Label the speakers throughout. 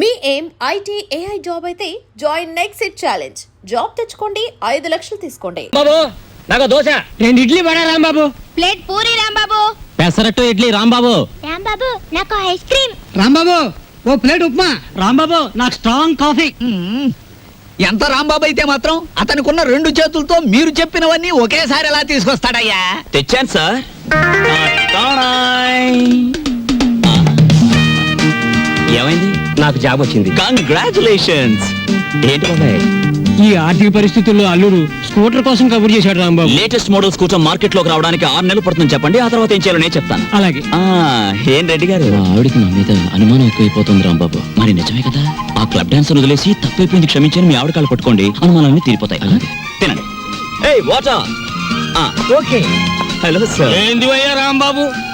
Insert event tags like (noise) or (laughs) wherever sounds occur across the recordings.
Speaker 1: మీ ఏం IT AI job అయితే join next it challenge. Job తెచ్చుకోండి ఐదు లక్షలు తీసుకోండి.
Speaker 2: బాబు నాకు దోశ. రెండు ఇడ్లీ పడా రాంబాబు.
Speaker 3: ప్లేట్ పూరి రాంబాబు.
Speaker 2: పెసరట్టు ఇడ్లీ రాంబాబు.
Speaker 3: రాంబాబు నాకు ఐస్ క్రీమ్.
Speaker 2: రాంబాబు ఓ ప్లేట్ ఉప్మా. రాంబాబు నాకు స్ట్రాంగ్ కాఫీ.
Speaker 4: ఎంత రాంబాబు అయితే మాత్రం అతనికున్న రెండు చేతులతో మీరు చెప్పినవన్నీ ఒకేసారి ఎలా తీసుకొస్తాడయ్యా?
Speaker 5: తెచ్చాను సార్. ఏమైంది?
Speaker 2: నాకు జాబ్ వచ్చింది.
Speaker 5: కంగ్రాచులేషన్స్ ఏంటి బాబాయ్?
Speaker 2: ఈ ఆర్థిక పరిస్థితుల్లో అల్లుడు స్కూటర్ కోసం కబుర్ చేశాడు రాంబాబు.
Speaker 5: లేటెస్ట్ మోడల్ స్కూటర్ మార్కెట్లోకి రావడానికి ఆరు నెలలు పడుతుంది చెప్పండి ఆ తర్వాత ఏం చేయాలో నేను చెప్తాను.
Speaker 2: అలాగే.
Speaker 5: ఆ, ఏం రెడ్డి గారు? ఆవిడకి నా మీద అనుమానం ఎక్కువైపోతుంది రాంబాబు. మరి నిజమే కదా? ఆ క్లబ్ డాన్సర్ వదిలేసి తప్పైపోయింది క్షమించని మీ ఆవిడ కాళ్ళు పట్టుకోండి. అనుమానాలన్నీ తీరిపోతాయి. తినండి. ఏయ్ వాటర్ ఓకే. హలో సార్
Speaker 2: ఏంది అయ్యా రాంబాబు?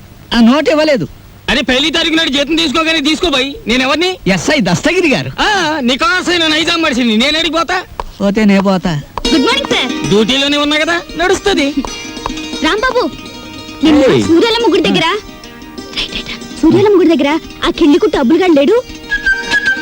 Speaker 4: ఆ నోట్ ఇవ్వలేదు.
Speaker 2: అరే పెళ్ళి తారీఖు నాడు జీతం తీసుకోగానే తీసుకోబాయి నేను ఎవరిని?
Speaker 4: ఎస్ఐ దస్తగిరి గారు.
Speaker 2: ఆ, నికాసైన నైజాం మనిషిని నేను అడిగిపోతా
Speaker 4: పోతే? నే పోతా.
Speaker 3: గుడ్ మార్నింగ్ సార్
Speaker 2: డ్యూటీలోనే ఉన్నా కదా? నడుస్తుంది.
Speaker 3: రాంబాబు నిన్న. సూర్యాలమ్మ గుడి దగ్గర. Right, right, right. సూర్యాలమ్మ గుడి దగ్గర ఆ కిళ్ళికు డబ్బులుగా లేడు.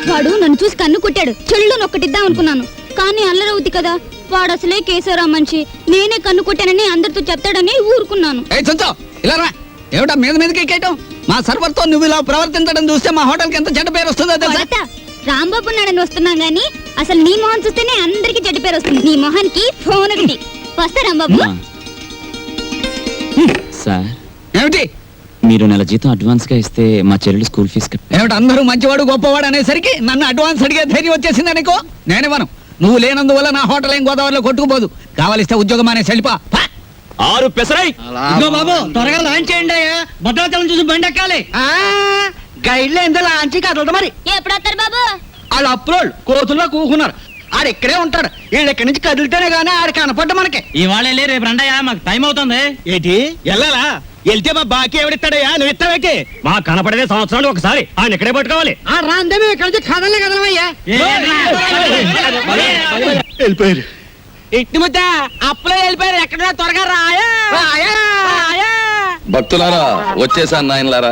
Speaker 3: వాడు నన్ను చూసి కన్ను కొట్టాడు. చెల్లు నొక్కటిద్దాం అనుకున్నాను. కానీ అల్లరవుద్ది కదా. వాడు అసలే కేశవరా మనిషి. నేనే కన్ను కొట్టానని అందరితో చెప్తాడని ఊరుకున్నాను.
Speaker 4: ఏ చంచో ఇలా రా. ఏమిటా మీద మీదకి ఎక్కేయటం? మా సర్వర్తో నువ్వు ఇలా ప్రవర్తించడం చూస్తే మా హోటల్కి ఎంత చెడ్డ పేరు వస్తుందో తెలుసా?
Speaker 3: కొడతా. రాంబాబు నాడని వస్తున్నాం గానీ అసలు నీ మొహం చూస్తేనే అందరికి చెడ్డ పేరు వస్తుంది. నీ మొహానికి ఫోన్ ఒకటి. వస్తా రాంబాబు.
Speaker 5: సార్.
Speaker 4: ఏమిటి?
Speaker 5: మీరు నెల జీతం అడ్వాన్స్గా ఇస్తే మా చెల్లెలు స్కూల్ ఫీజు కట్
Speaker 4: ఏమిటి అందరూ మంచివాడు గొప్పవాడు అనేసరికి నన్ను అడ్వాన్స్ అడిగే ధైర్యం వచ్చేసింది అనుకో నేనివ్వను నువ్వు లేనందువల్ల నా హోటల్ ఏం గోదావరిలో కొట్టుకుపోదు. కావలిస్తే ఉద్యోగం అనే సెలిపా
Speaker 5: ఆరు పెసరై
Speaker 2: ఇదిగో బాబు త్వరగా లాంచ్ చేయండి అయ్యా భద్రాచలం చూసి బండి ఎక్కాలి
Speaker 4: గైడ్లో ఎంత లాంచి కదలదు మరి
Speaker 3: ఎప్పుడు వస్తారు బాబు
Speaker 4: వాళ్ళ అప్రోల్ కోతుల్లో కూకున్నారు ఆడు ఇక్కడే ఉంటాడు వీళ్ళు ఇక్కడి నుంచి కదిలితేనే గానీ ఆడు కనపడ్డ మనకి
Speaker 2: ఇవాళ వెళ్ళి రేపు రండయ్యా మాకు టైం అవుతుంది ఏంటి వెళ్ళాలా వెళ్తే మా బాకీ ఎవడిస్తాడయ్యా నువ్వు ఇస్తావేకి మా కనపడేదే సంవత్సరాలు ఒకసారి ఆయన ఇక్కడే పట్టుకోవాలి
Speaker 4: ఆ రాందే మేము ఇక్కడి నుంచి కదలే కదలమయ్యా
Speaker 2: వెళ్ళిపోయారు ఇట్టి ముద్ద అప్పులో వెళ్ళిపోయారు. ఎక్కడ త్వరగా రాయా?
Speaker 6: భక్తులారా వచ్చేసాను నాయనలారా.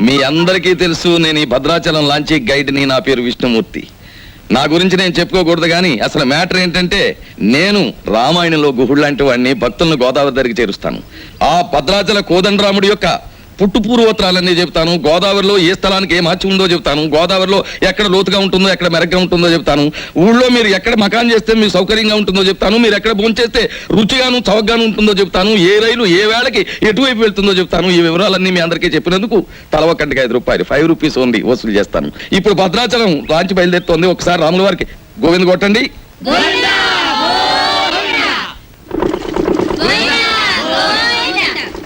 Speaker 6: మీ అందరికీ తెలుసు నేను ఈ భద్రాచలం లాంచీ గైడ్ని నా పేరు విష్ణుమూర్తి. నా గురించి నేను చెప్పుకోకూడదు కానీ అసలు మ్యాటర్ ఏంటంటే నేను రామాయణంలో గుహుడు లాంటి వాడిని భక్తులను గోదావరి దగ్గరికి చేరుస్తాను. ఆ భద్రాచల కోదండరాముడి యొక్క పుట్టు పూర్వోత్తరాలన్నీ చెప్తాను గోదావరిలో ఏ స్థలానికి ఏ మహత్యం ఉందో చెప్తాను గోదావరిలో ఎక్కడ లోతుగా ఉంటుందో ఎక్కడ మెరగ్గా ఉంటుందో చెప్తాను ఊళ్ళో మీరు ఎక్కడ మకాన్ చేస్తే మీకు సౌకర్యంగా ఉంటుందో చెప్తాను మీరు ఎక్కడ భోంచేస్తే రుచిగాను చవకగాను ఉంటుందో చెప్తాను ఏ రైలు ఏ వేళకి ఎటువైపు వెళ్తుందో చెప్తాను ఈ వివరాలన్నీ మీ అందరికీ చెప్పినందుకు తల ఐదు రూపాయలు. ఫైవ్ రూపీస్ ఓన్లీ వసూలు చేస్తాను. ఇప్పుడు భద్రాచలం రాంచి బయలుదేరుతోంది. ఒకసారి రాముల వారికి గోవింద్ కొట్టండి.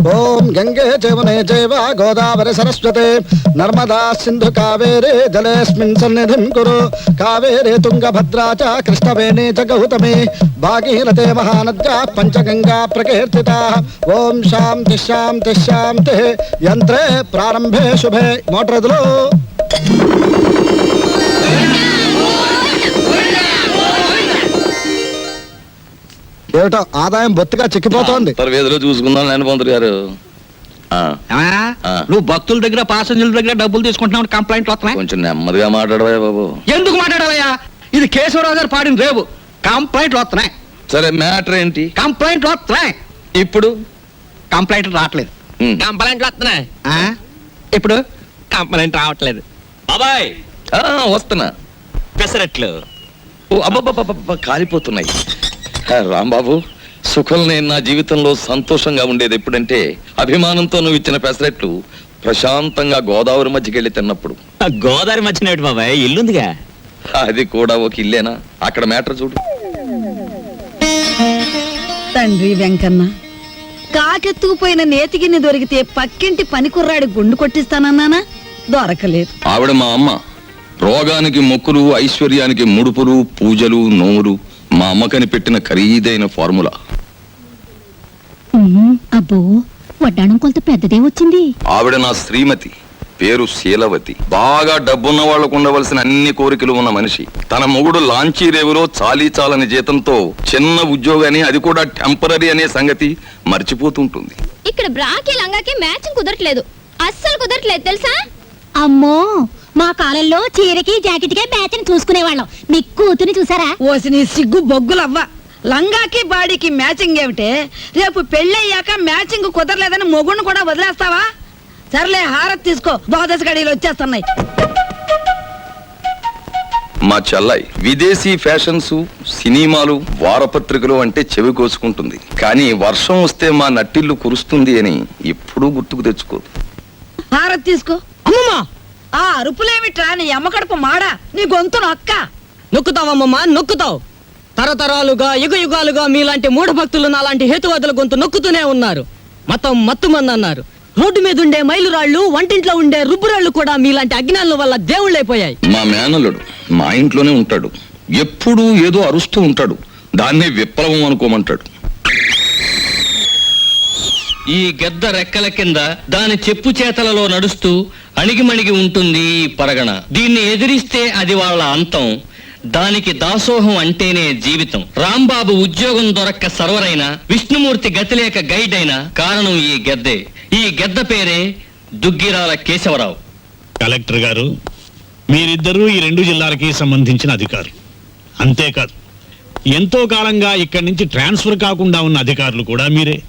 Speaker 7: ఓం గంగే జీవనే జైవ గోదావరి సరస్వతే. నర్మదా సింధు కావేరే జలేస్మిన్ సన్నిధిం కురు. కావేరే తుంగభద్రా చ కృష్ణవేణి చ గౌతమి. భాగీరథే మహానద్యా పంచగంగా ప్రకీర్తిత. ఓం శాంతి శాంతి శాంతి. యంత్రే ప్రారంభే శుభే. మోటార్ ఏమిటో ఆదాయం బొత్తిగా చిక్కిపోతోంది.
Speaker 6: చూసుకుందాం గారు.
Speaker 4: నువ్వు భక్తుల దగ్గర పాసెంజర్ల దగ్గర డబ్బులు తీసుకుంటున్నావు కంప్లైంట్లు వస్తున్నాయి?
Speaker 6: కొంచెం నెమ్మదిగా మాట్లాడవా బాబు.
Speaker 4: ఎందుకు మాట్లాడాలయ్యా? ఇది కేశవరావు గారు పాడిన రేవు. కంప్లైంట్లు వస్తున్నాయి.
Speaker 6: సరే మ్యాటర్ ఏంటి?
Speaker 4: కంప్లైంట్లు వస్తున్నాయి.
Speaker 6: ఇప్పుడు?
Speaker 4: కంప్లైంట్లు రావట్లేదు.
Speaker 2: కంప్లైంట్లు వస్తున్నాయి.
Speaker 4: ఆ? ఇప్పుడు?
Speaker 2: కంప్లైంట్ రావట్లేదు.
Speaker 5: బాబాయ్!
Speaker 6: ఆ, వస్తున్నా.
Speaker 5: పెసరట్లు.
Speaker 6: ఓ అబ్బబ్బబ్బబ్బ కాలిపోతున్నాయి. రాంబాబు సుఖం నేను నా జీవితంలో సంతోషంగా ఉండేది ఎప్పుడంటే అభిమానంతో నువ్వు ఇచ్చిన పెసరెట్లు ప్రశాంతంగా గోదావరి మధ్యకి వెళ్ళి తిన్నప్పుడు.
Speaker 5: ఆ గోదావరి మధ్యన ఏమిటి బాబాయ్? ఇల్లుందిగా?
Speaker 6: అది కూడా ఒక ఇల్లేనా? అక్కడ మ్యాటర్ చూడు.
Speaker 8: తండ్రి వెంకన్న కాకెత్తుకుపోయిన నేతిగిన్ని దొరికితే పక్కింటి పనికుర్రాడి గుండు కొట్టిస్తానన్నానా? దొరకలేదు.
Speaker 6: ఆవిడ మా అమ్మ. రోగానికి మొక్కులు ఐశ్వర్యానికి ముడుపులు పూజలు నోములు. మా అమ్మకని పెట్టిన ఖరీదైన ఫార్ములా.
Speaker 3: అబ్బో వడ్డాణం కొంత పెద్దదే వచ్చింది.
Speaker 6: ఆవిడ నా శ్రీమతి పేరు శీలవతి. బాగా డబ్బున్న వాళ్ళకు ఉండవలసిన అన్ని కోరికలు ఉన్న మనిషి. తన మొగుడు లాంచీ రేవులో చాలీ చాలని జీతంతో చిన్న ఉద్యోగాన్ని అది కూడా టెంపరీ అనే సంగతి మర్చిపోతుంటుంది.
Speaker 3: ఇక్కడ బ్రాకి లంగాకి మ్యాచింగ్ కుదరట్లేదు. అస్సలు కుదరట్లేదు తెలుసా? అమ్మో మా కాలంలో చీరకి జాకెట్కే మ్యాచింగ్ చూసుకునేవాళ్ళం. మీ కూతుని చూసారా?
Speaker 8: ఓసి నీ సిగ్గు బొగ్గులవ్వ. లంగాకి బాడీకి మ్యాచింగ్ ఏమిటే? రేపు పెళ్ళయ్యాక మ్యాచింగ్ కుదరలేదని మొగుణ్ణి కూడా వదిలేస్తావా? సర్లే హారత్ తీసుకో. ద్వాదశ గడియలు వచ్చేస్తున్నాయి.
Speaker 6: మా చెల్లాయి విదేశీ ఫ్యాషన్స్ సినిమాలు వారపత్రికలు అంటే చెవి కోసుకుంటుంది. కానీ వర్షం వస్తే మా నట్టిల్లు కురుస్తుంది అని ఎప్పుడూ గుర్తుకు తెచ్చుకోదు.
Speaker 8: హారత్ తీసుకో.
Speaker 2: అమ్మమ్మా!
Speaker 8: ఆ అరుపులేమిట్రా నీ అమ్మకడుపు మాడా? నీ గొంతు నొక్క
Speaker 2: నొక్కుతావమ్మమ్మా నొక్కుతావు. తరతరాలుగా యుగ యుగాలుగా మీలాంటి మూఢ భక్తులు నాలాంటి హేతువాదుల గొంతు నొక్కుతూనే ఉన్నారు. మతం మత్తుమంది అన్నారు రోడ్డు మీద ఉండే మైలురాళ్ళు వంటింట్లో ఉండే రుబ్బురాళ్ళు కూడా మీలాంటి అజ్ఞానుల వల్ల దేవుళ్ళైపోయాయి.
Speaker 6: మా మేనల్లుడు మా ఇంట్లోనే ఉంటాడు. ఎప్పుడూ ఏదో అరుస్తూ ఉంటాడు. దాన్నే విప్లవం అనుకోమంటాడు.
Speaker 9: ఈ గెద్ద రెక్కల కింద దాని చెప్పు చేతలలో నడుస్తూ అణిగిమణిగి ఉంటుంది పరగణ. దీన్ని ఎదిరిస్తే అది వాళ్ళ అంతం. దానికి దాసోహం అంటేనే జీవితం. రాంబాబు ఉద్యోగం దొరక్క సర్వరైన విష్ణుమూర్తి గతిలేక గైడ్ అయిన కారణం ఈ గెద్దే. ఈ గెద్ద పేరే దుగ్గిరాల కేశవరావు.
Speaker 10: కలెక్టర్ గారు మీరిద్దరూ ఈ రెండు జిల్లాలకి సంబంధించిన అధికారులు. అంతేకాదు ఎంతో కాలంగా ఇక్కడి నుంచి ట్రాన్స్ఫర్ కాకుండా ఉన్న అధికారులు కూడా మీరే.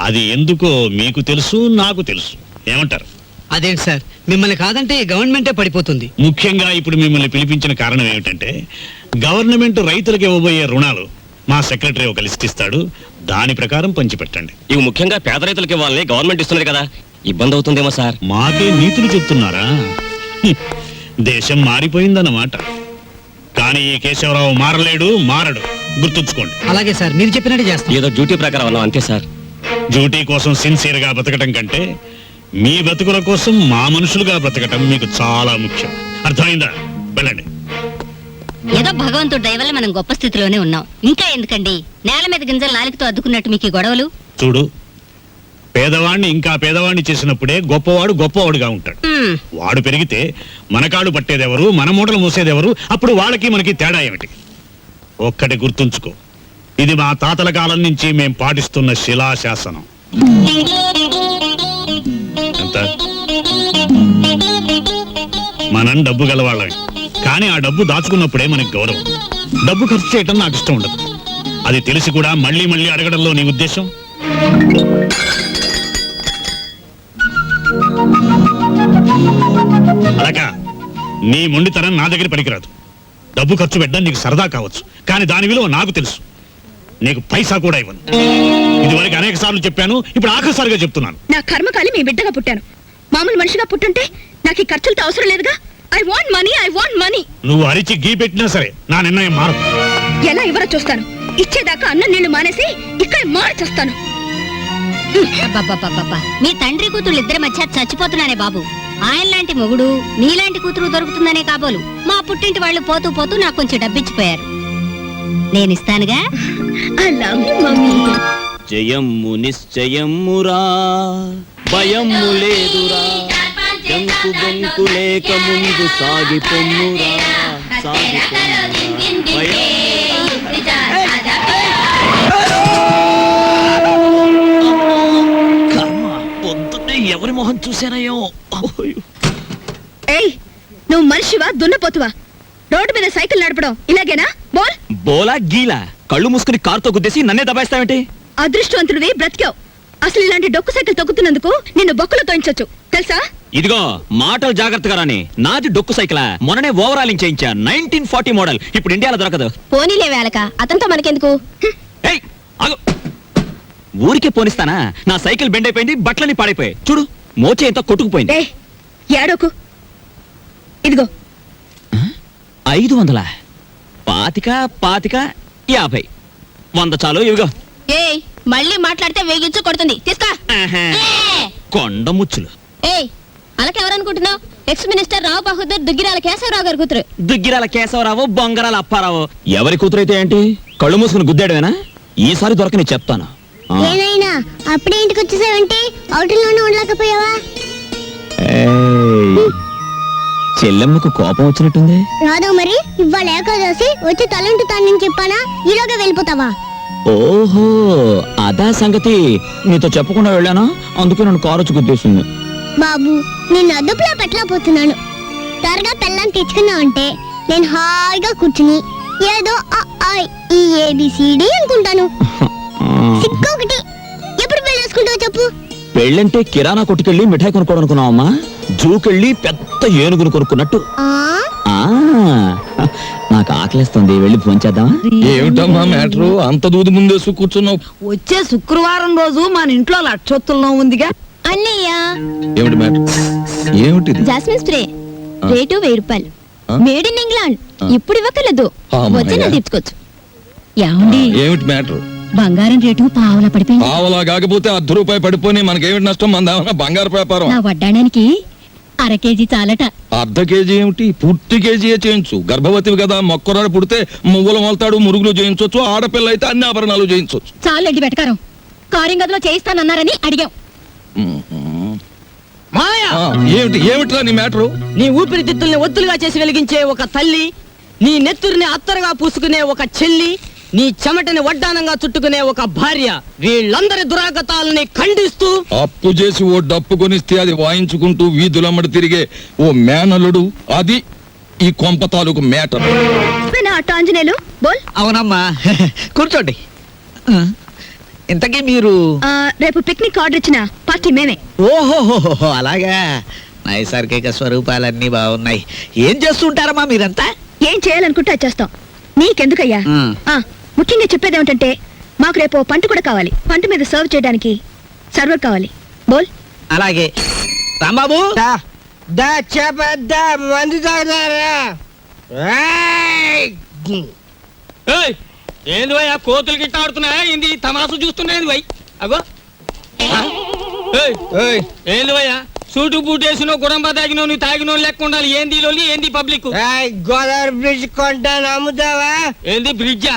Speaker 10: అది ఎందుకో మీకు తెలుసు నాకు తెలుసు. ఏమంటారు?
Speaker 2: అదేంటి సార్? మిమ్మల్ని కాదంటే ఈ గవర్నమెంటే పడిపోతుంది.
Speaker 10: ముఖ్యంగా ఇప్పుడు మిమ్మల్ని పిలిపించిన కారణం ఏమిటంటే గవర్నమెంట్ రైతులకు ఇవ్వబోయే రుణాలు మా సెక్రటరీ ఒక లిస్ట్ ఇస్తాడు. దాని ప్రకారం పంచిపెట్టండి.
Speaker 5: ఇవి ముఖ్యంగా పేద రైతులకి ఇవ్వాలని గవర్నమెంట్ ఇస్తున్నది కదా. ఇబ్బంది అవుతుందేమో సార్.
Speaker 10: మాకే నీతులు చెప్తున్నారా? హ్మ్. దేశం మారిపోయిందన్నమాట. కానీ ఈ కేశవరావు మారలేడు మారడు. గుర్తుంచుకోండి.
Speaker 2: అలాగే సార్ మీరు చెప్పినట్టు చేస్తాం.
Speaker 5: ఏదో డ్యూటీ ప్రకారం అన్నాం అంతే సార్.
Speaker 10: డ్యూటీ కోసం సిన్సియర్గా బతకటం కంటే మీ బతుకుల కోసం మా మనుషులుగా బ్రతకటం మీకు చాలా ముఖ్యం. అర్థమైందా? వెళ్ళండి.
Speaker 3: ఏదో భగవంతుడు దయ వల్ల మనం గొప్ప స్థితిలోనే ఉన్నాం. ఇంకా ఎందుకండి? నేల మీద గింజలు నాలుగుతో అద్దుకున్నట్టు మీకు ఈ గొడవలు?
Speaker 10: చూడు పేదవాణ్ణి ఇంకా పేదవాణ్ణి చేసినప్పుడే గొప్పవాడు గొప్పవాడుగా ఉంటాడు.
Speaker 3: మ్మ్.
Speaker 10: వాడు పెరిగితే మనకాడు పట్టేదెవరు మన మూటలు మూసేదెవరు అప్పుడు వాళ్ళకి మనకి తేడా ఏమిటి? ఒక్కటి గుర్తుంచుకో. ఇది మా తాతల కాలం నుంచి మేం పాటిస్తున్న శిలాశాసనం. మనం డబ్బు గలవాళ్ళమే. కానీ ఆ డబ్బు దాచుకున్నప్పుడే మనకి గౌరవం. డబ్బు ఖర్చు చేయటం నాకు ఇష్టం ఉండదు. అది తెలిసి కూడా మళ్ళీ మళ్ళీ అడగడంలో నీ ఉద్దేశం? అలాగా నీ మొండితనం నా దగ్గర పనికిరాదు. డబ్బు ఖర్చు పెట్టడం నీకు సరదా కావచ్చు. కానీ దాని విలువ నాకు తెలుసు. నీకు పైసా కూడా ఇవ్వను. ఇదివరకు అనేక సార్లు చెప్పాను ఇప్పుడు ఆఖరిసారిగా చెప్తున్నాను.
Speaker 3: నా కర్మకాలి మీ బిడ్డగా పుట్టాను. మామూలు మనిషిగా పుట్టుంటే నాకు ఈ ఖర్చులతో అవసరం లేదుగా? I want money I want money
Speaker 10: నువ్వు అరిచి గీ పెట్టినా సరే నా నిర్ణయం మారదు.
Speaker 3: ఎలా ఇవ్వరో చూస్తాను ఇచ్చేదాకా అన్న నీళ్ళు మానేసి ఇక్కడ మార్చేస్తాను.
Speaker 11: మీ తండ్రి కూతురు ఇద్దరి మధ్య చచ్చిపోతున్నానే బాబు. ఆయన లాంటి మొగుడు నీలాంటి కూతురు దొరుకుతుందనే కాబోలు. మా పుట్టింటి వాళ్ళు పోతూ పోతూ నాకు కొంచెం డబ్బిచ్చిపోయారు. నేనిస్తానుగా
Speaker 3: ఐ లవ్ యు మమ్మీ.
Speaker 5: జయమ్ము నిశ్చయమ్మురా భయమ్ము లేదురా. జంకు బొంకు లేక ముందు సాగి పొమ్మురా సాగి పొమ్మురా. పొద్దున్నే ఎవరి మొహం చూశానయ్యో.
Speaker 3: ఏయ్ నువ్వు మనిషివా దున్నపోతువా? రోడ్డు మీద సైకిల్ నడపడం ఇలాగేనా? బోల్.
Speaker 5: బోలా గీలా. కళ్ళు మూసుకుని కారుతో గుద్దేసి నన్నే దబాయిస్తావేంటి?
Speaker 3: అదృష్టవంతుడివి బ్రతికావు. అసలు ఇలాంటి డొక్కు సైకిల్ తొక్కుతున్నందుకు నిన్ను బొక్కలు తోయించొచ్చు తెలుసా?
Speaker 5: ఇదిగో మాటలు జాగ్రత్తగా రాని నాది డొక్కు సైకిల్. మొన్ననే ఓవరాలింగ్ చేయించా. Nineteen forty model. ఇప్పుడు ఇండియాలో దొరకదు.
Speaker 11: పోనీలే వేళక అతనితో మనకెందుకు?
Speaker 5: ఊరికే పోనిస్తానా? నా సైకిల్ బెండ్ అయిపోయింది బట్టలని పాడైపోయాయి. చూడు మోచే ఎంత కొట్టుకుపోయింది.
Speaker 3: ఏ ఏడోకు. ఇదిగో.
Speaker 5: ఐదు వందల? పాతిక పాతిక యాభై. వంద చాలు ఇవిగో.
Speaker 11: ఏయ్ మళ్ళీ మాట్లాడితే వేగించు కొడుతుంది. తీసుకో. ఏ!
Speaker 5: కొండ ముచ్చులు.
Speaker 11: ఏయ్ అలకెవరనుకుంటున్నావు? ఎక్స్ మినిస్టర్ రావు బహదూర్ దుగ్గిరాల కేశవరావు గారి కూతురు.
Speaker 5: దుగ్గిరాల కేశవరావు బొంగరాల అప్పారావు. ఎవరి కూతురైతే ఏంటి? కళ్ళు మూసుకుని గుద్దాడమేనా? ఈసారి దొరకని చెప్తాను. ఆ.
Speaker 3: ఏనైనా అప్పుడే ఇంటికి వచ్చేసావంటే అవుటిలోనే ఉండలేకపోయావా?
Speaker 5: ఏయ్, చెల్లెమ్మకు కోపం వచ్చినట్టుంది?
Speaker 3: రాదు మరి ఇవాళ ఏకాదశి వచ్చి తలంటుతానని చెప్పానా? ఈలోగా వెళ్ళిపోతావా?
Speaker 5: ఓహో అదా సంగతి. నీతో చెప్పకుండా వెళ్ళానా? అందుకే నన్ను కారు వచ్చి గుద్దేసింది.
Speaker 3: బాబు నేను అదుపులో పెట్టలేకపోతున్నాను త్వరగా పెళ్ళాన్ని తెచ్చుకున్నావంటే నేను హాయిగా కూర్చుని ఏదో ఆ, ఆ, ఈ ఏబిసిడి అనుకుంటాను. సిక్కు ఒకటి ఎప్పుడు పెళ్ళేసుకుంటావు చెప్పు.
Speaker 5: పెళ్ళంటే కిరాణా కొట్టుకెళ్ళి మిఠాయి కొనుక్కోవడం అనుకున్నావమ్మా జూకెళ్ళి పెద్ద ఏనుగును కొనుక్కున్నట్టు.
Speaker 3: ఆ?
Speaker 5: ఆ. నాకు ఆకలిస్తుంది. వెళ్ళి ఫోన్ చేద్దామా?
Speaker 6: ఏమిటమ్మా మ్యాటరు? అంత దూది ముందేసు కూర్చున్నావు.
Speaker 8: వచ్చే శుక్రవారం రోజు మన ఇంట్లో లక్షొత్తుల్లో ఉందిగా.
Speaker 11: అన్నయ్య.
Speaker 6: ఏమిటి మ్యాటర్ ఏమిటిది?
Speaker 11: Jasmine spray. రేటు వెయ్యి రూపాయలు? Made in England. ఇప్పుడు ఇవ్వకలేదు
Speaker 6: అమ్మయ్య.
Speaker 11: వచ్చి నేను తీర్చుకోవచ్చు. ఏమండి?
Speaker 6: ఏమిటి మ్యాటర్?
Speaker 11: బంగారం రేటు పావులా పడిపోయింది.
Speaker 6: పావలా కాకపోతే అర్ధ రూపాయి పడిపోయి మనకేమిటి నష్టం? మన ఏమన్నా బంగారు వ్యాపారం.
Speaker 11: నా అర కేజీ చాలట.
Speaker 6: అర్ధ కేజీ ఏమిటి? పూర్తి కేజీయే చేయించు. గర్భవతివి కదా మొక్కరాడు పుడితే మువ్వలు మొలతాడు మురుగులు చేయించవచ్చు ఆడపిల్ల అయితే అన్ని ఆభరణాలు చేయించవచ్చు
Speaker 11: చాలండి వెటకారం కారింగ్ గదిలో చేయిస్తానన్నారని అడిగాం.
Speaker 2: మాయా!
Speaker 6: ఏమిటి ఏమిట్రా నీ మ్యాటరు?
Speaker 2: నీ ఊపిరితిత్తుల్ని ఒత్తులుగా చేసి వెలిగించే ఒక తల్లి నీ నెత్తురిని అత్తరుగా పూసుకునే ఒక చెల్లి నీ చెమటని వడ్డానంగా చుట్టుకునే ఒక భార్య వీళ్ళందరి దురాగతాలని ఖండిస్తూ
Speaker 6: అప్పు చేసి ఓ డప్పు కొనిస్తే అది వాయించుకుంటూ వీధులమ్మడి తిరిగే ఓ మేనలుడు అది ఈ కొంప తాలూకు మేటర్
Speaker 3: అట్ట ఆంజనేయులు బోల్.
Speaker 4: అవునమ్మా (laughs) కూర్చోండి. ఇంతకీ మీరు?
Speaker 3: ఆ, రేపు పిక్నిక్ ఆర్డర్ ఇచ్చిన పార్టీ మేమే.
Speaker 4: ఓహోహోహో అలాగా? నైసర్గిక స్వరూపాలన్నీ బాగున్నాయి. ఏం చేస్తుంటారమ్మా మీరంతా?
Speaker 3: ఏం చేయాలనుకుంటే అది చేస్తాం. నీకెందుకయ్యా.
Speaker 4: ఆ,
Speaker 3: ముఖ్యంగా చెప్పేది ఏమిటంటే మాకు రేపు ఓ పంట కూడా కావాలి. పంట మీద సర్వ్ చేయడానికి సర్వర్ కావాలి. బోల్.
Speaker 4: అలాగే. రాంబాబు?
Speaker 2: ఏయ్, ఏంది భయ్ ఆ కోతులు గిట్ట ఆడుతున్నాయా? ఏంది తమాసు చూస్తున్నాయి భయ్? అగో. ఏంది భయ్యా సూటు బూట్ వేసినో గుడంబ తాగినో నువ్వు తాగినో లెక్క ఉండాలి. ఏంది లొల్లి ఏంది పబ్లిక్?
Speaker 12: గోదావరి బ్రిడ్జ్ కొంటాను అమ్ముతావా
Speaker 2: ఏంది బ్రిడ్జా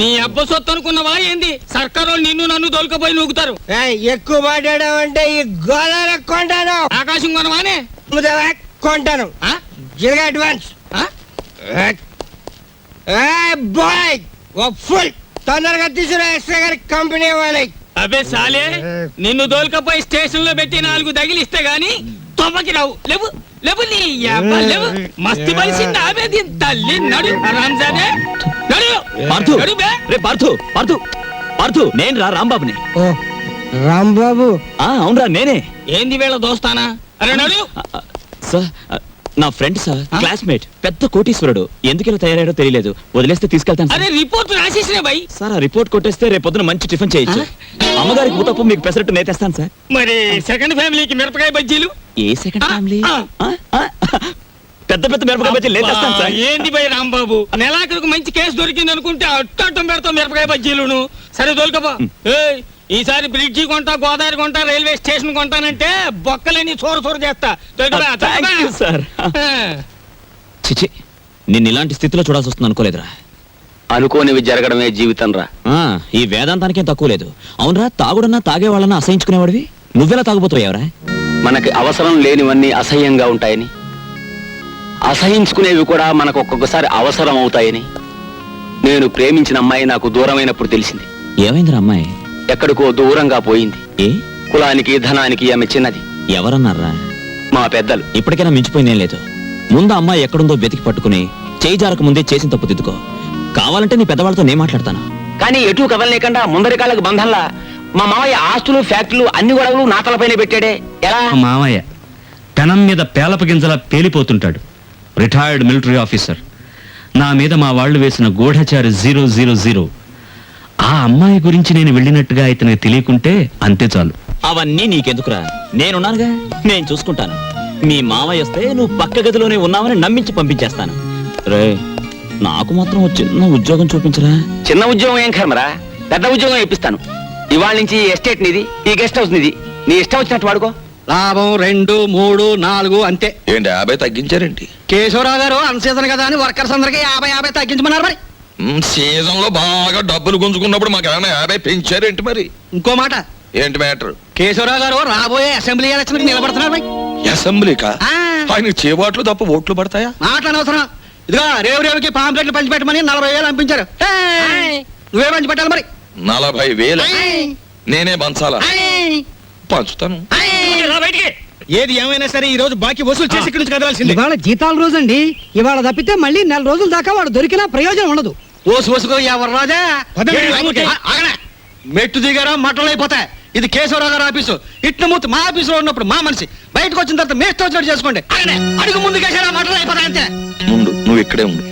Speaker 2: నీ అబ్బ సొత్తు అనుకున్నావా? ఏంది? సర్కారు నిన్ను నన్ను దొలకపోయి నూగుతారు.
Speaker 12: ఎక్కువ మాట్లాడావంటే ఈ గోదావరి కొంటాను.
Speaker 2: ఆకాశం కొనవానే?
Speaker 12: అమ్ముతావా కొంటాను. అడ్వాన్స్? Boy full! తొందరగా తీసుకురా గారి కంపెనీ వాళ్ళకి
Speaker 2: అబే సాలే నిన్ను దోల్కపోయి స్టేషన్లో పెట్టి నాలుగు తగిలిస్తే గాని తొమ్మకి రావు. లేవు లేవు నీ యబ్బ లేవు. మస్తి బలిసింది ఆమె దీని తల్లి. నడు రంజానే నడు
Speaker 5: పార్థు.
Speaker 2: నడు బే.
Speaker 5: రే పార్థు పార్థు పార్థు. నేను రా రాంబాబుని.
Speaker 12: ఓ రాంబాబు.
Speaker 5: ఆ అవునరా నేనే.
Speaker 2: ఏంది వీళ్ళ దోస్తానా? అరే నడు.
Speaker 5: సార్ నా ఫ్రెండ్ సార్ క్లాస్మేట్ పెద్ద కోటీశ్వరుడు. ఎందుకు ఇలా తయారయ్యాడో తెలియలేదు. వదిలేస్తే తీసుకెళ్తాను.
Speaker 2: అరే రిపోర్ట్ రాసేసిన
Speaker 5: సార్ ఆ రిపోర్ట్ కొట్టేస్తే రేపు పొద్దున మంచి టిఫిన్ చేయొచ్చు. అమ్మగారికి ఊతప్పు మీకు పెసరట్టు నేతేస్తాను సార్.
Speaker 2: మరి సెకండ్ ఫ్యామిలీకి మిరపకాయ బజ్జీలు?
Speaker 5: ఏ సెకండ్ ఫ్యామిలీ. పెద్ద పెద్ద మిరపకాయ బజ్జీలు లేతేస్తాను సార్.
Speaker 2: ఏంది భయ్ రాంబాబు? నెలాఖరికి మంచి కేసు దొరికింది అనుకుంటే అట్టం పెడతాం మిరపకాయ బజ్జీలును. సరే దొరకబా ఏయ్ ఈసారి బ్రిడ్జి కొంటా గోదావరి కొంటా రైల్వే స్టేషన్ కొంటానంటే బొక్కలని చోర చోర చేస్తా.
Speaker 5: ఆ. చిచి నిన్ను ఇలాంటి స్థితిలో చూడాల్సి వస్తుంది అనుకోలేదురా.
Speaker 6: అనుకోనివి జరగడమే జీవితం రా
Speaker 5: ఆ, ఈ వేదాంతానికేం తక్కువ లేదు. అవునరా తాగుడన్నా తాగేవాళ్ళన్నా అసహించుకునేవాడివి? నువ్వెలా తాగుపోతావు
Speaker 6: మనకి అవసరం లేనివన్నీ అసహ్యంగా ఉంటాయని. అసహించుకునేవి కూడా మనకు ఒక్కొక్కసారి అవసరం అవుతాయని. నేను ప్రేమించిన అమ్మాయి నాకు దూరమైనప్పుడు తెలిసింది.
Speaker 5: ఏమైందిరా అమ్మాయి?
Speaker 6: ఎక్కడికో దూరంగా పోయింది.
Speaker 5: ఏ?
Speaker 6: కులానికి ధనానికి ఆమె చిన్నది.
Speaker 5: ఎవరన్నారా?
Speaker 6: మా పెద్దలు.
Speaker 5: ఇప్పటికైనా మించిపోయిందేం లేదు. ముందు అమ్మాయి ఎక్కడుందో వెతికి పట్టుకుని చేయి జారక ముందే చేసిన తప్పు దిద్దుకో. కావాలంటే నీ పెద్దవాళ్ళతో నేను మాట్లాడతాను.
Speaker 6: కానీ ఎటు కదలలేకుండా ముందరి కాళ్ళకు బంధంలా మా మావయ్య ఆస్తులు ఫ్యాక్టరీలు అన్ని గొడవలు నా తలపైన పెట్టాడే. ఎలా?
Speaker 9: మామయ్య పెనం మీద పేలప గింజలా పేలిపోతుంటాడు. Retired military officer. నా మీద మా వాళ్ళు వేసిన గూఢచారి జీరో జీరో జీరో ఆ అమ్మాయి గురించి నేను వెళ్ళినట్టుగా ఇతనికి తెలియకుంటే అంతే చాలు.
Speaker 5: అవన్నీ నీకెందుకురా? నేనున్నానుగా? నేను చూసుకుంటాను. మీ మామయ్య వస్తే నువ్వు పక్క గదిలోనే ఉన్నావని నమ్మించి పంపించేస్తాను. రే నాకు మాత్రం ఓ చిన్న ఉద్యోగం చూపించరా?
Speaker 6: చిన్న ఉద్యోగం ఏం కర్మరా? పెద్ద ఉద్యోగం ఇప్పిస్తాను. ఇవాళ నుంచి ఈ ఎస్టేట్ నిది ఈ గెస్ట్ హౌస్ నిది. నీ ఇష్టం వచ్చినట్టు వాడుకో.
Speaker 12: లాభం రెండు మూడు నాలుగు అంతే.
Speaker 6: ఏంటి యాభై తగ్గించారేంటి?
Speaker 12: కేశవరావు గారు అన్సీజన్ కదా అని వర్కర్స్ అందరికి యాభై యాభై తగ్గించమన్నారు మరి.
Speaker 6: సీజన్లో బాగా డబ్బులు గుంజుకున్నప్పుడు మాకు ఏమైనా యాభై పెంచారేంటి మరి?
Speaker 12: ఇంకో మాట.
Speaker 6: ఏంటి మ్యాటర్?
Speaker 12: కేశవరావు గారు రాబోయే అసెంబ్లీ ఎలక్షన్ నిలబడుతున్నారు మరి.
Speaker 6: అసెంబ్లీకా?
Speaker 12: ఆ.
Speaker 6: ఆయన చేబాట్లు తప్ప ఓట్లు పడతాయా?
Speaker 12: మాట అనవసరం. ఇదిగో రేవు రేవుకి పాంప్లెట్లు పంచిపెట్టమని నలభై వేలు పంపించారు ఏయ్! నువ్వే పంచిపెట్టాలి మరి.
Speaker 6: నలభై వేలు! నేనే పంచాలా! పంచుతాను.
Speaker 12: ఏయ్!
Speaker 2: రా బయటికి. ఏది ఏమైనా సరే ఈ రోజు బాకీ వసూలు చేసి ఇక్కడి నుంచి కదలాల్సింది.
Speaker 8: ఇవాళ జీతాల రోజు అండి. ఇవాళ తప్పితే మళ్ళీ నెల రోజుల దాకా వాడు దొరికినా ప్రయోజనం ఉండదు.
Speaker 12: ఓసు ఓసుకో ఎవరు రాజా. మెట్టు దిగారా మట్టలు అయిపోతాయి ఇది కేశవరావు గారు ఆఫీసు. ఇట్ల మూతి మా ఆఫీసులో ఉన్నప్పుడు మా మనిషి. బయటకు వచ్చిన తర్వాత మేస్తో వచ్చినట్టు చేసుకోండి. ఆగనే. అడుగు ముందు కేసారా మట్టలు అయిపోతాయి అంతే.
Speaker 6: ముందు నువ్వు ఇక్కడే ఉండు.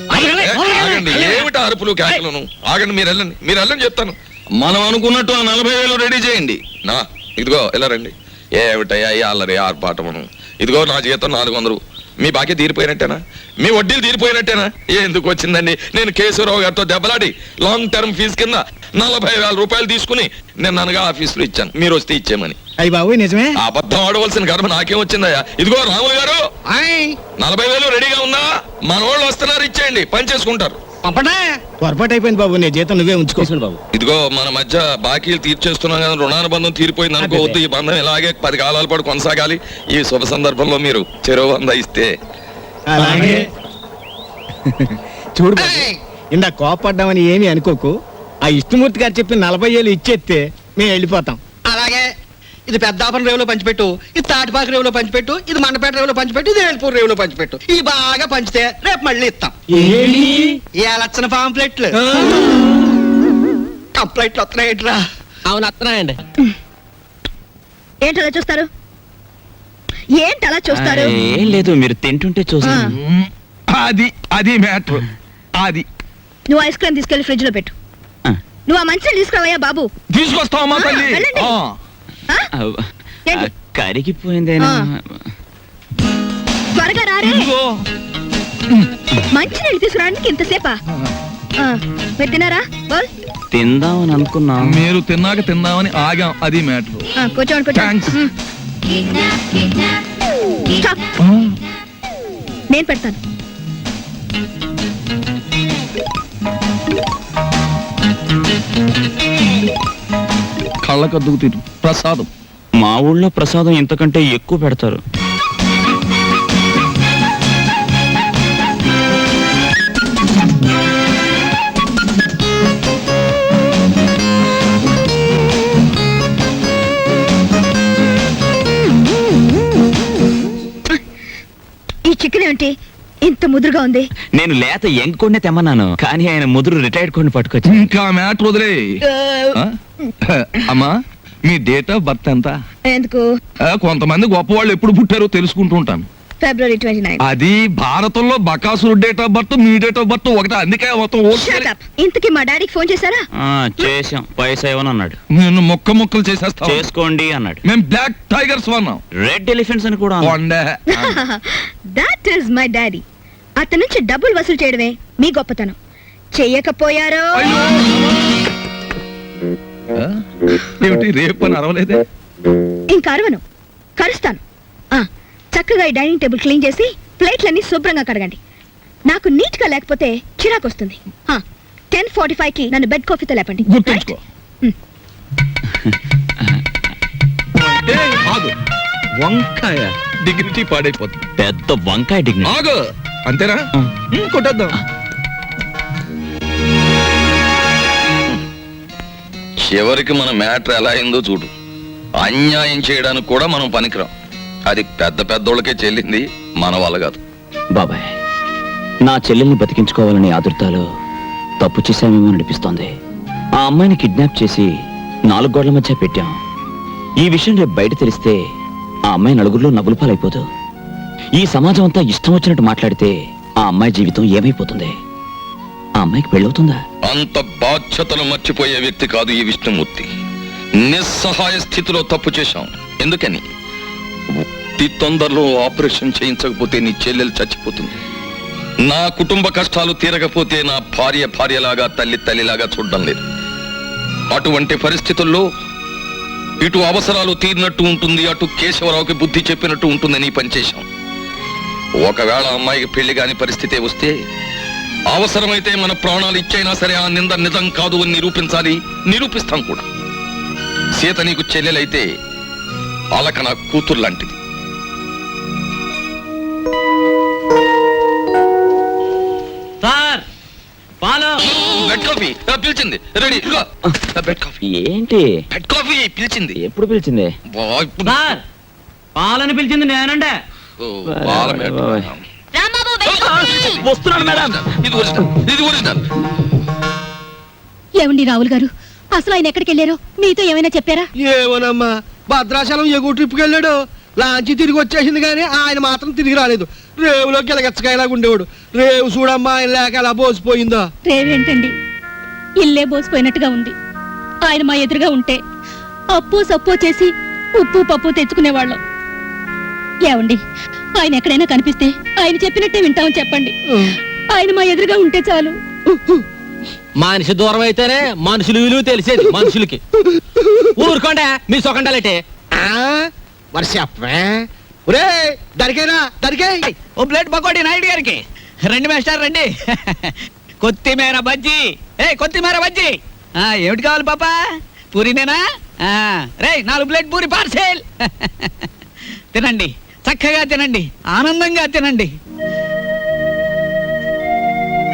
Speaker 6: ఏమిటి అరుపులు కేకలను? ఆగండి మీరు వెళ్ళండి. మీరు వెళ్ళండి చెప్తాను. మనం అనుకున్నట్టు ఆ నలభై వేలు రెడీ చేయండి. నా ఇదిగో ఇలా రండి. ఏమిటయ్యా అల్లరి ఆర్పాటమును ఇదిగో నా జీతం నాలుగు వందలు. మీ బాకీ తీరిపోయినట్టేనా? మీ వడ్డీలు తీరిపోయినట్టేనా? ఎందుకు వచ్చిందండి? నేను కేశవరావు గారితో దెబ్బలాడి లాంగ్ టర్మ్ ఫీజు కింద నలభై వేల రూపాయలు తీసుకుని నేను అనగా ఆఫీసులో ఇచ్చాను. మీరు వస్తే ఇచ్చేయమని.
Speaker 2: అయ్యి బాబు నిజమే?
Speaker 6: అబద్ధం ఆడవలసిన గర్భ నాకేం వచ్చిందయ్యా? ఇదిగో రాములు గారు. నలభై వేలు రెడీగా ఉందా మన వాళ్ళు వస్తున్నారు ఇచ్చేయండి. పని చేసుకుంటారు.
Speaker 12: పంపండి.
Speaker 2: పొరపాటు అయిపోయింది బాబు నీ జీతం నువ్వే ఉంచుకో.
Speaker 5: బాబు.
Speaker 6: ఇదిగో మన మధ్య బాకీలు తీర్చేస్తున్నాం కదా రుణానుబంధం తీరిపోయింది అనుకోవద్దు ఈ బంధం ఇలాగే పది కాలాల పాటు కొనసాగాలి. ఈ శుభ సందర్భంలో మీరు చెరువు వంద ఇస్తే.
Speaker 2: అలాగే. చూడు బాబు. ఇందా కోపడ్డామని ఏమీ అనుకోకు. ఆ ఇష్టమూర్తి గారు చెప్పి నలభై ఏళ్ళు ఇచ్చేస్తే మేము వెళ్ళిపోతాం.
Speaker 12: ఇది పెద్దాపురం రేవులో పంచిపెట్టు ఇది తాటిపాక రేవులో పంచిపెట్టు ఇది మండపేట రేవులో పంచిపెట్టు ఇది ఏల్పూర్ రేవులో పంచిపెట్టు. ఇది బాగా పంచితే రేపు మళ్ళీ ఇస్తాం. ఈ లక్షణ పాంప్లెట్లు. కంప్లైంట్లు వస్తున్నాయిట్రా.
Speaker 8: అవును అత్తనాయండి
Speaker 3: ఏంటి అలా చూస్తారు? ఏంటి అలా చూస్తారు
Speaker 5: ఏం లేదు మీరు తింటుంటే చూస్తాను
Speaker 4: అది అది మ్యాటర్. అది.
Speaker 3: నువ్వు ఐస్ క్రీమ్ తీసుకెళ్ళి ఫ్రిడ్జ్లో పెట్టు. నువ్వు ఆ మంచిని తీసుకురావయ్యా బాబు.
Speaker 4: తీసుకొస్తామా
Speaker 3: ఆ,
Speaker 4: తల్లి.
Speaker 3: వెళ్ళండి.
Speaker 4: ఆ.
Speaker 5: కరిగిపోయిందేనా.
Speaker 3: త్వరగా రారే. మంచి నీళ్ళు తీసుకురావడానికి ఇంతసేపా? ఆ, మీరు బోల్.
Speaker 5: తిందామని అనుకున్నా.
Speaker 4: మీరు తిన్నాక తిందామని ఆగాం. అది మ్యాటర్.
Speaker 3: ఆ, కూర్చోండి కూర్చోండి. నేను పెడతాను.
Speaker 4: కళ్ళకద్దుకు తిరు ప్రసాదం.
Speaker 5: మా ఊళ్ళో ప్రసాదం ఇంతకంటే ఎక్కువ పెడతారు.
Speaker 3: ఈ చికెన్ ఏంటి ఇంత ముదురుగా ఉంది.
Speaker 5: నేను లేత ఎంకొండే తెమ్మన్నాను. కానీ ఆయన ముదురు రిటైర్డ్ కొన్ని పట్టుకొచ్చి
Speaker 4: ఇంకా మ్యాటర్ వదిలే? అమ్మా మీ డేట్ ఆఫ్ బర్త్ ఎంత?
Speaker 3: ఎందుకు?
Speaker 4: కొంతమంది గొప్పవాళ్ళు ఎప్పుడు పుట్టారో తెలుసుకుంటూ ఉంటాను.
Speaker 3: ఫిబ్రవరి ట్వంటీ నైన్
Speaker 6: అది భారతంలో బకాసురు డేట్ ఆఫ్ బర్త్ మీ డేట్ ఆఫ్ బర్త్ ఒకటే అందుకే మొత్తం ఓకే.
Speaker 3: ఇంతకీ మా డాడీకి ఫోన్ చేశారా?
Speaker 5: చేసాం పైసా ఇవ్వను అన్నాడు?
Speaker 6: నేను మొక్క మొక్కలు చేసేస్తా
Speaker 5: చేసుకోండి అన్నాడు.
Speaker 6: మేము బ్లాక్ టైగర్స్ వన్నాం.
Speaker 5: రెడ్ ఎలిఫెంట్స్ అని కూడా
Speaker 3: దాట్ ఈస్ మై డాడీ అతని నుంచి డబ్బులు వసూలు చేయడమే మీ గొప్పతనం. చెయ్యకపోయారో?
Speaker 6: ఏమిటి రేపు అని అరవలేదే?
Speaker 3: ఇంకా అరవను. కరుస్తాను. చక్కగా ఈ డైనింగ్ టేబుల్ క్లీన్ చేసి ప్లేట్లన్నీ శుభ్రంగా కడగండి. నాకు నీట్గా లేకపోతే చిరాకు వస్తుంది టెన్ ఫార్టీ ఫైవ్కి నన్ను బెడ్ కాఫీతో లేపండి.
Speaker 6: గుర్తుంచుకో.
Speaker 5: వంకాయ
Speaker 6: డిగ్నిటీ పాడైపోతుంది.
Speaker 5: పెద్ద వంకాయ డిగ్ని
Speaker 6: ఆగు. అంతేనా? కొట్టేద్దాం. చివరికి మన మ్యాటర్ ఎలా అయిందో చూడు. అన్యాయం చేయడానికి కూడా మనం పనికిరాం. అది పెద్ద పెద్దోళ్ళకే చెల్లింది మన వల్ల కాదు.
Speaker 5: బాబాయ్ నా చెల్లెల్ని బతికించుకోవాలనే ఆదుర్తాలో తప్పు చేశామేమో అనిపిస్తోంది. ఆ అమ్మాయిని కిడ్నాప్ చేసి నాలుగు గోడల మధ్య పెట్టాం. ఈ విషయం రేపు బయట తెలిస్తే ఆ అమ్మాయి నలుగురిలో నవ్వుల పాలైపోదు. ఈ సమాజం అంతా ఇష్టం వచ్చినట్టు మాట్లాడితే ఆ అమ్మాయి జీవితం ఏమైపోతుంది? ఆ అమ్మాయికి పెళ్ళవుతుందా?
Speaker 6: అంత బాధ్యతలు మర్చిపోయే వ్యక్తి కాదు ఈ విష్ణుమూర్తి. నిస్సహాయ స్థితిలో తప్పు చేశాం. ఎందుకని? అతి తొందరలో ఆపరేషన్ చేయించకపోతే నీ చెల్లెలు చచ్చిపోతుంది. నా కుటుంబ కష్టాలు తీరకపోతే నా భార్య భార్యలాగా తల్లి తల్లిలాగా చూడడం లేదు. అటువంటి పరిస్థితుల్లో ఇటు అవసరాలు తీరినట్టు ఉంటుంది అటు కేశవరావుకి బుద్ధి చెప్పినట్టు ఉంటుందని పనిచేశాం ఒకవేళ అమ్మాయికి పెళ్ళి కాని పరిస్థితే వస్తే అవసరమైతే మన ప్రాణాలు ఇచ్చైనా సరే ఆ నింద నిజం కాదు అని నిరూపించాలి నిరూపిస్తాం కూడా. సీత నీకు చెల్లెలైతే అలక నా కూతురు లాంటిది.
Speaker 5: సార్ పాలు.
Speaker 6: Bed coffee. ఆ, పిలిచింది. రెడీ. ఇదిగో. ఆ, బెడ్ కాఫీ.
Speaker 5: ఏంటి?
Speaker 6: బెడ్ కాఫీ పిలిచింది.
Speaker 5: ఎప్పుడు పిలిచింది?
Speaker 6: బా, ఇప్పుడు-
Speaker 2: సార్ పాలని పిలిచింది నేనండే
Speaker 6: ఓ, బాల మేడ.
Speaker 5: వస్తున్నాడు మేడం.
Speaker 6: ఇది ఒరిజినల్. ఇది ఒరిజినల్.
Speaker 3: ఏమండి రాహుల్ గారు? అసలు ఆయన ఎక్కడికి వెళ్ళారో? మీతో ఏమైనా చెప్పారా?
Speaker 12: ఏమోనమ్మా. భద్రాచలం ఎగువ ట్రిప్కి వెళ్ళాడు. లాంచి తిరిగి వచ్చేసింది కానీ ఆయన మాత్రం తిరిగి రాలేదు. రేవులో కిలగచ్చకాయలాగా ఉండేవాడు. రేవు చూడమ్మా ఆయన లేక ఎలా బోసిపోయిందో?
Speaker 3: రేవేంటండి? ఇల్లే బోసిపోయినట్టుగా ఉంది. ఆయన మా ఎదురుగా ఉంటే అప్పు సప్పు చేసి ఉప్పు పప్పు తెచ్చుకునేవాళ్ళం. ఏమండి ఆయన ఎక్కడైనా కనిపిస్తే ఆయన చెప్పినట్టే వింటామని చెప్పండి. ఆయన మా ఎదురుగా ఉంటే చాలు.
Speaker 2: మనిషి దూరం అయితేనే మనుషులు విలువ తెలిసేది మనుషులకి. ఊరుకోండా మీ సొకండాలంటే.
Speaker 12: ఆ, ఒరే దరికేనా దరికే.
Speaker 4: ఓ ప్లేట్ పకోడీ నాయుడు గారికి. రండి మాస్టర్ రండి. కొత్తిమీర బజ్జీ. ఏ కొత్తిమీర బజ్జీ. ఆ, ఏమిటి కావాలి పాపా? పూరినేనా ఆ, రేయ్ నాలుగు ప్లేట్ పూరి పార్సెల్. తినండి చక్కగా తినండి ఆనందంగా తినండి.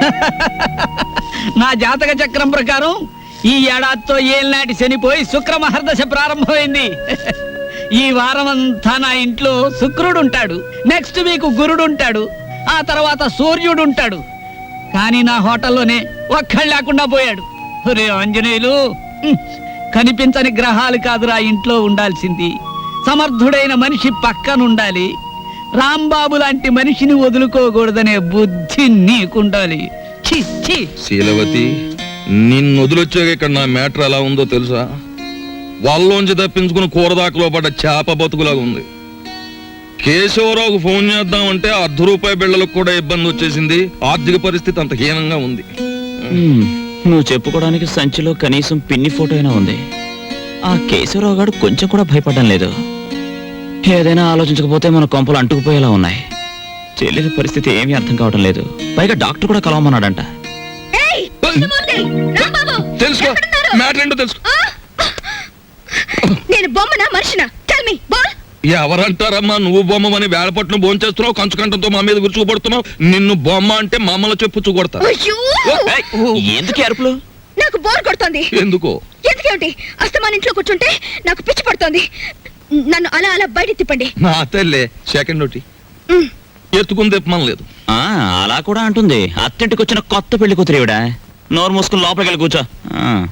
Speaker 4: (laughs) నా జాతక చక్రం ప్రకారం ఈ ఏడాదితో ఏళ్ళనాటి శనిపోయి శుక్ర మహర్దశ ప్రారంభమైంది. (laughs) ఈ వారం అంతా నా ఇంట్లో శుక్రుడు ఉంటాడు నెక్స్ట్ వీక్ గురుడు ఉంటాడు ఆ తర్వాత సూర్యుడు ఉంటాడు కానీ నా హోటల్లోనే ఒక్కళ్ళు లేకుండా పోయాడు. రే ఆంజనేయులు కనిపించని గ్రహాలు కాదురా ఇంట్లో ఉండాల్సింది. సమర్థుడైన మనిషి పక్కనుండాలి. రాంబాబు లాంటి మనిషిని వదులుకోకూడదనే బుద్ధి నీకుండాలి. ఛీ ఛీ.
Speaker 6: శీలవతి నిన్ను వదిలొచ్చాక ఇక్కడ నా మ్యాటర్ ఎలా ఉందో తెలుసా? వాళ్ళలోంచి తప్పించుకుని కూరదాకలో పడ్డ చేప బతుకులాగా ఉంది. కేశవరావుకు ఫోన్ చేద్దామంటే అర్ధ రూపాయి బిళ్ళలకు కూడా ఇబ్బంది వచ్చేసింది. ఆర్థిక పరిస్థితి అంత హీనంగా ఉంది.
Speaker 5: నువ్వు చెప్పుకోవడానికి సంచిలో కనీసం పిన్ని ఫోటో అయినా ఉంది. ఆ కేశవరావు గారు కొంచెం కూడా భయపడడం లేదు. ఏదైనా ఆలోచించకపోతే మన కొంపలు అంటుకుపోయేలా ఉన్నాయి. చెల్లెలి పరిస్థితి ఏమీ అర్థం కావడం లేదు. పైగా డాక్టర్ కూడా కలవమన్నాడంట.
Speaker 6: తెలుసుకో. మ్యాటర్ ఏంటో తెలుసుకో.
Speaker 3: నేను బొమ్మనా మనిషినా? టెల్ మీ బాల్
Speaker 6: ఎవరంటారమ్మా? నువ్వు బొమ్మని వేళపట్నం భోంచేస్తున్నావు కంచుకంఠంతో మా మీద విరుచుకుపడుతున్నావు. నిన్ను బొమ్మ అంటే మమ్మల్ని చెప్పు
Speaker 3: అయ్యో!
Speaker 5: ఎందుకు అరుపులు?
Speaker 3: నాకు బోర్ కొడుతోంది.
Speaker 6: ఎందుకో?
Speaker 3: ఎందుకేమిటి? అస్తమాన్ ఇంట్లో కూర్చుంటే నాకు పిచ్చి పడుతోంది. నన్ను అలా అలా బయట తిప్పండి.
Speaker 6: నా తల్లే సెకండ్ ఒకటి. ఎత్తుకుని తెప్పమనలేదు
Speaker 5: ఆ, అలా కూడా అంటుంది. అత్తింటికి వచ్చిన కొత్త పెళ్ళి కూతురేవిడా నోరు మూసుకుని లోపలికి వెళ్ళి కూర్చో. ఆ.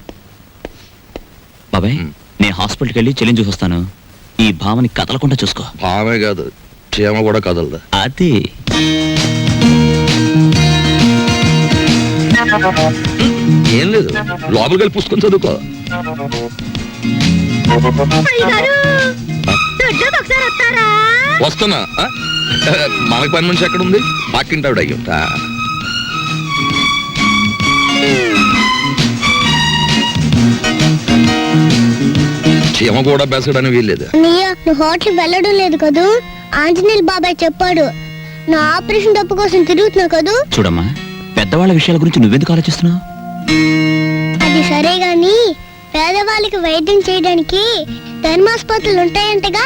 Speaker 5: బాబాయ్
Speaker 6: మ్.
Speaker 5: నేను హాస్పిటల్కి వెళ్ళి చెల్లించి చూస్తాను ఈ భావని కదలకుండా చూసుకో.
Speaker 6: భావే కాదు చీమ కూడా కదలదా.
Speaker 5: అది.
Speaker 6: ఏం లేదు లోపలికి వెళ్ళి పుస్తకం చదువుకో. వస్తున్నా? మనకి పని మనిషి ఎక్కడ ఉంది పక్కింటి ఆవిడ అయ్యి ఉంటా చీమ కూడా బెసడని వీల్లేదు.
Speaker 3: నువ్వు హోటల్ వెళ్ళడం లేదు కదూ? ఆంజనేయులు బాబాయ్ చెప్పాడు. నా ఆపరేషన్ డబ్బు కోసం తిరుగుతున్నావు కదూ?
Speaker 5: చూడమ్మా పెద్దవాళ్ళ విషయాల గురించి నువ్వెందుకు ఆలోచిస్తున్నావు?
Speaker 3: అది సరే గాని పేదవాళ్ళకి వైద్యం చేయడానికి ధర్మాసుపత్రులు ఉంటాయంటగా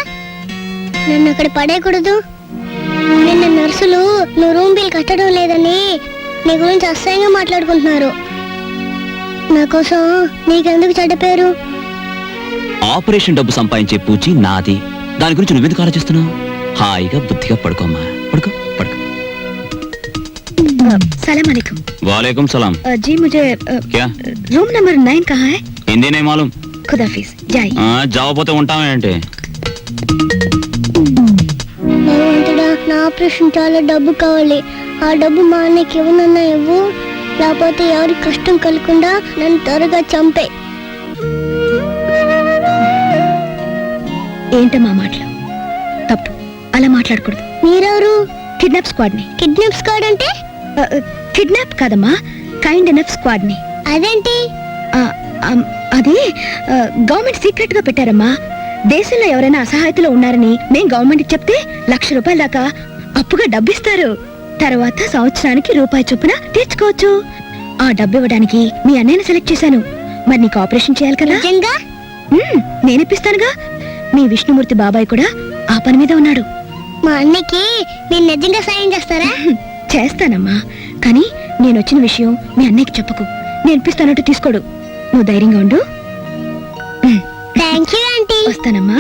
Speaker 3: నన్ను అక్కడ పడేయకూడదు నిన్న నర్సులు నువ్వు రూమ్ బిల్ కట్టడం లేదని నీ గురించి అసహ్యంగా మాట్లాడుకుంటున్నారు నా కోసం నీకెందుకు చెడ్డ పేరు
Speaker 5: ఆపరేషన్ డబ్బు సంపాదించే పూచి నాది దాని గురించి నువ్వెందుకు ఆలోచిస్తున్నావు హాయిగా బుద్ధిగా పడుకోమ్మా పడుకో పడుకో
Speaker 3: సలాం अलैकुम
Speaker 5: वालेकुम सलाम
Speaker 3: जी मुझे
Speaker 5: क्या
Speaker 3: रूम नंबर नाइन कहाँ है
Speaker 5: హిందీనే మాలూం?
Speaker 3: ఖుదాఫీజ్
Speaker 5: జాయ్ జావపోతే ఉంటామేంటి?
Speaker 3: నా ఆపరేషన్ చాలా డబ్బు కావాలి. ఆ డబ్బు మా అన్నకి ఇవ్వనన్నా ఇవ్వు. లేకపోతే ఎవరి కష్టం కలగకుండా నన్ను త్వరగా చంపే. ఏంటమ్మా మాటలు? తప్పు. అలా మాట్లాడకూడదు. మీరెవరు? కిడ్నాప్ స్క్వాడ్ని. కిడ్నాప్ స్క్వాడ్ అంటే? కిడ్నాప్ కాదమ్మా. కైండ్ ఎనఫ్ స్క్వాడ్ని అదేంటి అది గవర్నమెంట్ సీక్రెట్గా పెట్టారమ్మా. దేశంలో ఎవరైనా అసహాయతలో ఉన్నారని మేం గవర్నమెంట్ చెప్తే లక్ష రూపాయల దాకా అప్పుగా డబ్బిస్తారు. తర్వాత సంవత్సరానికి రూపాయి చొప్పున తీర్చుకోవచ్చు. ఆ డబ్బు ఇవ్వడానికి మీ అన్నయ్యని సెలెక్ట్ చేశాను. మరి నీకు ఆపరేషన్ చేయాలి కదా? మ్మ్, నేనిప్పిస్తానుగా. మీ విష్ణుమూర్తి బాబాయ్ కూడా ఆ పని మీద ఉన్నాడు. మా అన్నకి మీరు నిజంగా సాయం చేస్తారా? చేస్తానమ్మా. కానీ నేను వచ్చిన విషయం మీ అన్నయ్యకి చెప్పకు. నేను ఇప్పిస్తానంటూ తీసుకోడు. నువ్వు ధైర్యంగా ఉండు. థ్యాంక్ యూ ఆంటీ వస్తానమ్మా.